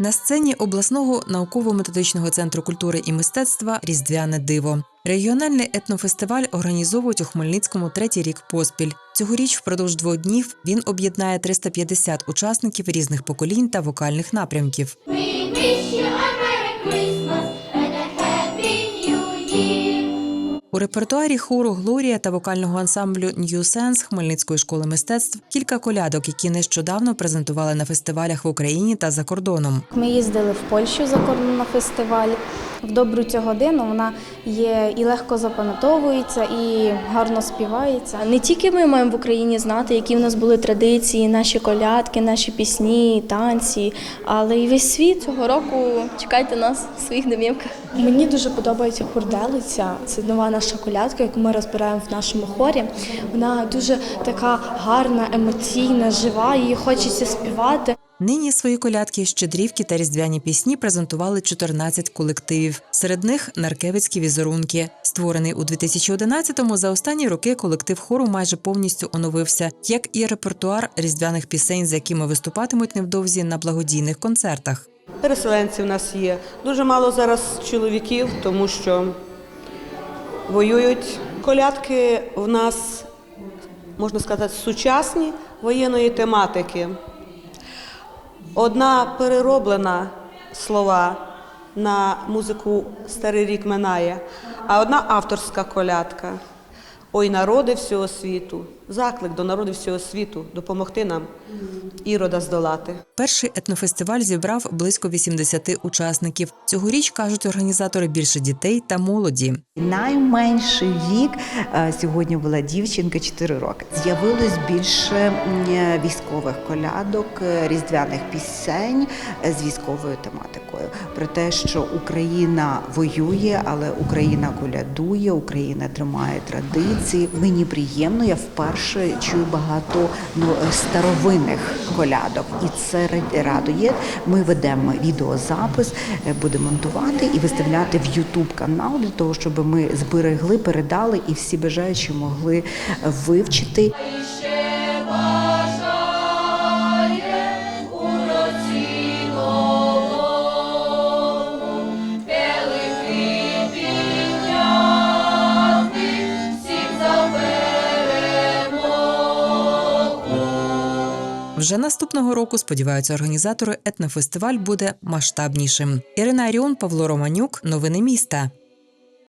На сцені обласного науково-методичного центру культури і мистецтва Різдвяне диво. Регіональний етнофестиваль організовують у Хмельницькому третій рік поспіль. Цьогоріч впродовж двох днів він об'єднає 350 учасників різних поколінь та вокальних напрямків. У репертуарі хору Глорія та вокального ансамблю New Sense Хмельницької школи мистецтв кілька колядок, які нещодавно презентували на фестивалях в Україні та за кордоном. Ми їздили в Польщу за кордон на фестиваль. В добру цю годину вона є і легко запам'ятовується, і гарно співається. Не тільки ми маємо в Україні знати, які в нас були традиції, наші колядки, наші пісні, танці, але й весь світ цього року чекайте нас в своїх домівках. Мені дуже подобається хурделиця. Це нова наша колядка, яку ми розбираємо в нашому хорі. Вона дуже така гарна, емоційна, жива. Її хочеться співати. Нині свої колядки, щедрівки та різдвяні пісні презентували 14 колективів. Серед них наркевицькі візерунки. Створений у 2011-му, за останні роки колектив хору майже повністю оновився, як і репертуар різдвяних пісень, з якими виступатимуть невдовзі на благодійних концертах. Переселенці в нас є. Дуже мало зараз чоловіків, тому що воюють. Колядки в нас, можна сказати, сучасні воєнної тематики. Одна перероблена слова на музику Старий рік минає, а одна авторська колядка. Ой, народи всього світу, заклик до народів всього світу допомогти нам ірода здолати. Перший етнофестиваль зібрав близько 80 учасників. Цьогоріч кажуть організатори більше дітей та молоді. Найменший вік е, сьогодні була дівчинка 4 роки. З'явилось більше е, військових колядок, е, різдвяних пісень з військовою тематикою. Про те, що Україна воює, але Україна колядує, Україна тримає традиції. Мені приємно, я вперше чую багато ну, е, старовинних колядок, і це ра- радує. Ми ведемо відеозапис, е, будемо монтувати і виставляти в Ютуб канал для того, щоб ми зберегли, передали і всі бажаючі могли е, вивчити. Вже наступного року сподіваються організатори, етнофестиваль буде масштабнішим. Ірина Аріон, Павло Романюк. Новини міста.